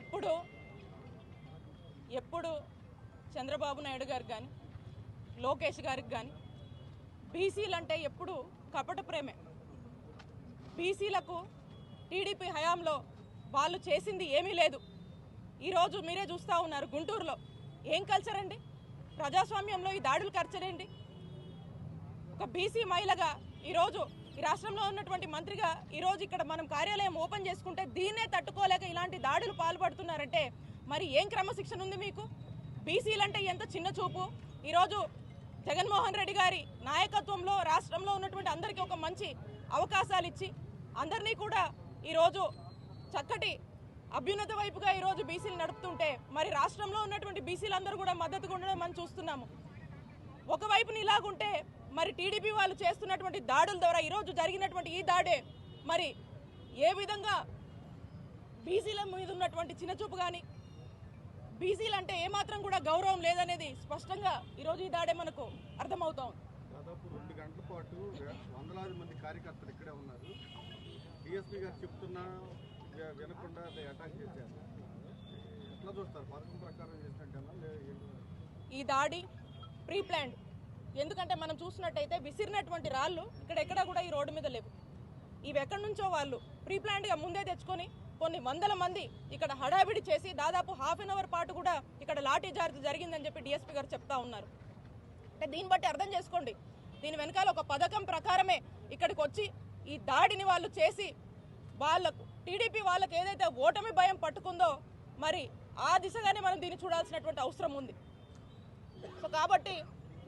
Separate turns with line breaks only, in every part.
ఎప్పుడు ఎప్పుడు చంద్రబాబు నాయుడు గారికి కానీ లోకేష్ గారికి కానీ బీసీలు అంటే ఎప్పుడు కపట ప్రేమే. బీసీలకు టీడీపీ హయాంలో వాళ్ళు చేసింది ఏమీ లేదు. ఈరోజు మీరే చూస్తూ ఉన్నారు గుంటూరులో. ఏం కల్చర్ అండి? ప్రజాస్వామ్యంలో ఈ దాడులు కల్చర్ ఏంటి ఒక బీసీ మహిళగా ఈరోజు ఈ రాష్ట్రంలో ఉన్నటువంటి మంత్రిగా ఈరోజు ఇక్కడ మనం కార్యాలయం ఓపెన్ చేసుకుంటే దీన్నే తట్టుకోలేక ఇలాంటి దాడులు పాల్పడుతున్నారంటే మరి ఏం క్రమశిక్షణ ఉంది మీకు? బీసీలంటే ఎంత చిన్న చూపు? ఈరోజు జగన్మోహన్ రెడ్డి గారి నాయకత్వంలో రాష్ట్రంలో ఉన్నటువంటి అందరికీ ఒక మంచి అవకాశాలు ఇచ్చి అందరినీ కూడా ఈరోజు చక్కటి అభ్యున్నత వైపుగా ఈరోజు బీసీలు నడుపుతుంటే మరి రాష్ట్రంలో ఉన్నటువంటి బీసీలందరూ కూడా మద్దతుగా ఉండడం మనం చూస్తున్నాము. ఒకవైపున ఇలాగుంటే మరి టీడీపీ వాళ్ళు చేస్తున్నటువంటి దాడుల ద్వారా ఈరోజు జరిగినటువంటి ఈ దాడే మరి ఏ విధంగా బీసీల మీద ఉన్నటువంటి చిన్నచూపు కానీ బీసీలు అంటే ఏమాత్రం కూడా గౌరవం లేదనేది స్పష్టంగా ఈరోజు ఈ దాడే మనకు అర్థమవుతా ఉంది
దాదాపు రెండు గంటల పాటు వందలాది మంది కార్యకర్తలు ఇక్కడే ఉన్నారు. డిఎస్పీ గారు చెప్తున్నా వినకుండా అటాక్ చేశారు. ఎట్లా చూస్తారు? పథకం ప్రకారం చేసినట్టేనా?
ఈ దాడి ప్రీ ప్లాన్డ్ ఎందుకంటే మనం చూసినట్టయితే విసిరినటువంటి రాళ్ళు ఇక్కడ ఎక్కడ కూడా ఈ రోడ్డు మీద లేవు. ఇవి ఎక్కడి నుంచో వాళ్ళు ప్రీప్లాన్డ్గా ముందే తెచ్చుకొని కొన్ని వందల మంది ఇక్కడ హడావిడి చేసి దాదాపు హాఫ్ అన్ అవర్ పాటు కూడా ఇక్కడ లాఠీ చార్జ్ జరిగిందని చెప్పి డిఎస్పీ గారు చెప్తా ఉన్నారు. అంటే దీన్ని బట్టి అర్థం చేసుకోండి. దీని వెనకాల ఒక పథకం ప్రకారమే ఇక్కడికి వచ్చి ఈ దాడిని వాళ్ళు చేసి వాళ్ళకు టీడీపీ వాళ్ళకి ఏదైతే ఓటమి భయం పట్టుకుందో మరి ఆ దిశగానే మనం దీన్ని చూడాల్సినటువంటి అవసరం ఉంది. సో కాబట్టి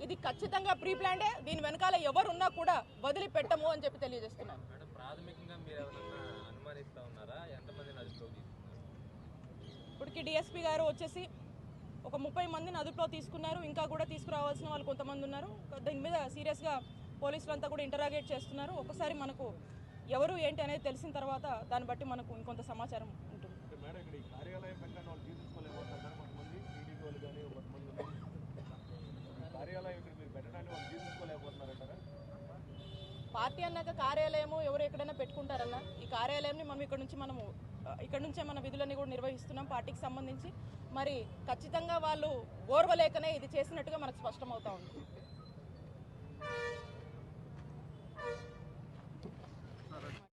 ఇది ఖచ్చితంగా ప్రీ ప్లాన్డే దీని వెనకాల ఎవరున్నా కూడా వదిలిపెట్టము అని చెప్పి తెలియజేస్తున్నాను.
మేడం ప్రాథమికంగా మీరు ఎవరన్నా అనుమానిస్తా ఉన్నారా? ఎంతమంది అదుపులోకి తీసుకున్నారు?
ఇప్పటికి డిఎస్పీ గారు వచ్చేసి ఒక ముప్పై మందిని అదుపులో తీసుకున్నారు. ఇంకా కూడా తీసుకురావాల్సిన వాళ్ళు కొంతమంది ఉన్నారు. దీని మీద సీరియస్గా పోలీసులు అంతా కూడా ఇంటరాగేట్ చేస్తున్నారు. ఒకసారి మనకు ఎవరు ఏంటి అనేది తెలిసిన తర్వాత దాన్ని బట్టి మనకు ఇంకొంత సమాచారం ఉంటుంది
అంటే మేడం ఇక్కడ ఈ కార్యాలయం పెట్టిన వాళ్ళు తీసుకోలేకపోతున్నారు కదా కొంతమంది టీడీపీ వాళ్ళు కానీ కొంతమంది ఉన్నారు. ఈ కార్యాలయం ఇక్కడ మీరు పెట్టడానికి వాళ్ళు తీసుకోలేకపోతున్నారంటారా
పార్టీ అన్నాక కార్యాలయము ఎవరు ఎక్కడైనా పెట్టుకుంటారన్న? ఈ కార్యాలయంని మనం ఇక్కడ నుంచి మనము ఇక్కడ నుంచే మన విధులన్నీ కూడా నిర్వహిస్తున్నాం పార్టీకి సంబంధించి. మరి ఖచ్చితంగా వాళ్ళు ఓర్వలేకనే ఇది చేసినట్టుగా మనకు స్పష్టమవుతా ఉంది.